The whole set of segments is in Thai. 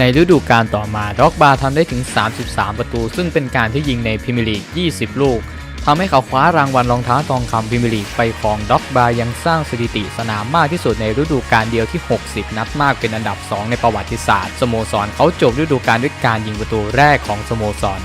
ในฤดูกาลต่อมาด็อกบาทำได้ถึง 33 ประตู ซึ่งเป็นการที่ยิงในพรีเมียร์ลีก 20 ลูกทำให้เขาคว้ารางวัลรองเท้าทองคำพรีเมียร์ลีกไปครองด็อกบายังสร้างสถิติสนามมากที่สุดในฤดูกาลเดียวที่ 60 นัดมากเป็นอันดับ 2 ในประวัติศาสตร์สโมสรเขาจบฤดูกาลด้วยการยิงประตูแรกของสโมสร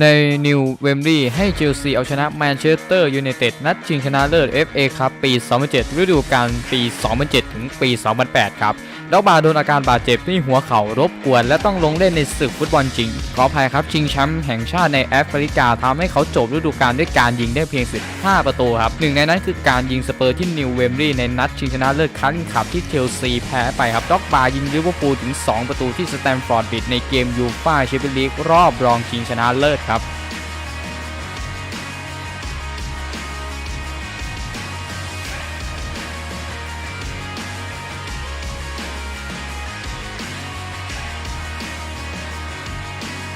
ในนิวเวมรีให้เชลซีเอาชนะแมนเชสเตอร์ยูไนเต็ดนัดชิงชนะเลิศ FA ครับปี 2007 ฤดูกาลปี 2007 ถึงปี 2008 ครับ แล้วบาโดนอาการบาดเจ็บที่หัวเข่ารบกวน และต้องลงเล่นในศึกฟุตบอลจริง ขออภัยครับชิงแชมป์แห่งชาติในแอฟริกาทำให้เขาจบฤดูกาลด้วยการยิงได้เพียง15ประตูครับหนึ่งในนั้นคือการยิงสเปอร์ที่นิวเวมรีในนัดชิงชนะเลิศคันขับที่เชลซีแพ้ไปครับด็อกบายิงลิเวอร์พูลถึง 2 ประตูที่สแตมฟอร์ดบิดในเกมยูฟ่าแชมเปี้ยนลีกรอบรองชิงชนะเลิศครับ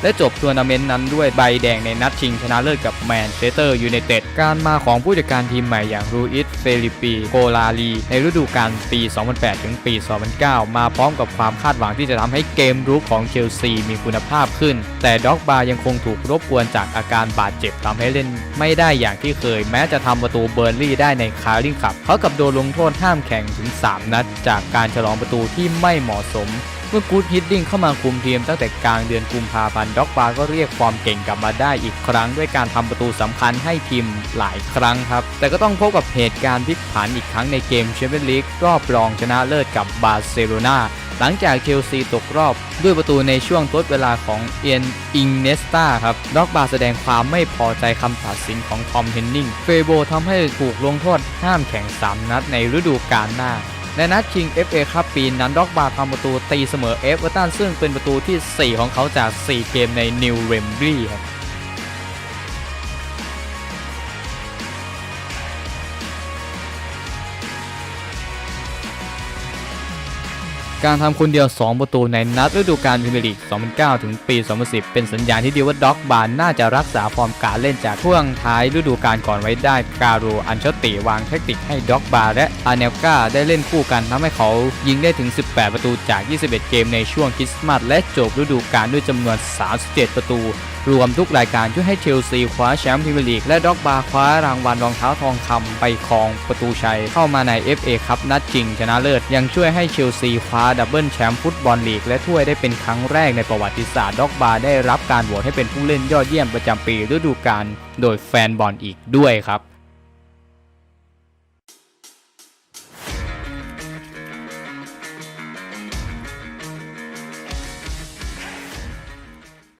และจบทัวร์นาเมนต์นั้นด้วยใบแดงในนัดชิงชนะเลิศกับแมนเชสเตอร์ยูไนเต็ดการมาของผู้จัดการทีมใหม่อย่างรูอิสเฟลิปีโกลาลี ในฤดูกาลปี 2008 ถึงปี 2009 มาพร้อมกับความคาดหวังที่จะทำให้เกมรุกของเชลซีมีคุณภาพขึ้น แต่ด็อกบายังคงถูกรบกวนจากอาการบาดเจ็บทำให้เล่น ไม่ได้อย่างที่เคย แม้จะทำประตูเบอร์ลี่ได้ในคาริงคับเขากับโดนลงโทษห้ามแข่งถึง 3 นัด จากการฉลองประตูที่ไม่เหมาะสม เมื่อกูดฮิดดิ้งเข้ามาคุมทีมตั้งแต่กลางเดือนกุมภาพันธ์ด็อกบาก็เรียกความเก่งกลับมาได้อีกครั้งด้วยการทำประตูสำคัญให้ทีมหลายครั้งครับ แต่ก็ต้องพบกับเหตุการณ์พลิกผันอีกครั้งในเกมแชมเปี้ยนลีกรอบรองชนะเลิศกับบาร์เซโลนาหลังจากเชลซีตกรอบด้วยประตูในช่วงทดเวลาของเอียนอิงเนสตาครับด็อกบาแสดงความไม่พอใจคำตัดสินของทอมเฮนนิงเฟโบทำให้ถูกลงโทษห้ามแข่ง 3 นัดในฤดูกาลหน้า ในนัดชิง FA ครับปีนั้นด็อกบาทำประตูตีเสมอเอฟเวอร์ตันซึ่งเป็นประตูที่ 4 ของเขาจาก 4 เกมในนิวเวมบลีครับ การทำคนเดียว 2 ประตูในนัดฤดูกาลพรีเมียร์ลีก 2009 ถึงปี 2010 เป็นสัญญาณที่ดีว่าด็อกบาร์น่าจะรักษาฟอร์มการเล่นจากช่วงท้ายฤดูกาลก่อนไว้ได้ การูอันเชตติวางแทคติกให้ด็อกบาร์และอาเนลกาได้เล่นคู่กันทำให้เขายิงได้ถึง 18 ประตูจาก 21 เกมในช่วงคริสต์มาสและจบฤดูกาลด้วยจำนวน 37 ประตูรวมทุกรายการช่วยให้เชลซีคว้าแชมป์พรีเมียร์ลีกและด็อกบาคว้ารางวัลรองเท้าทองคำไปครองประตูชัยเข้ามาใน FA คับนัดจริงชนะเลิศ ยังช่วยให้เชลซีคว้าดับเบิลแชมป์ฟุตบอลลีกและถ้วยได้เป็นครั้งแรกในประวัติศาสตร์ด็อกบาได้รับการโหวตให้เป็นผู้เล่นยอดเยี่ยมประจำปีฤดูกาลโดยแฟนบอลอีกด้วยครับ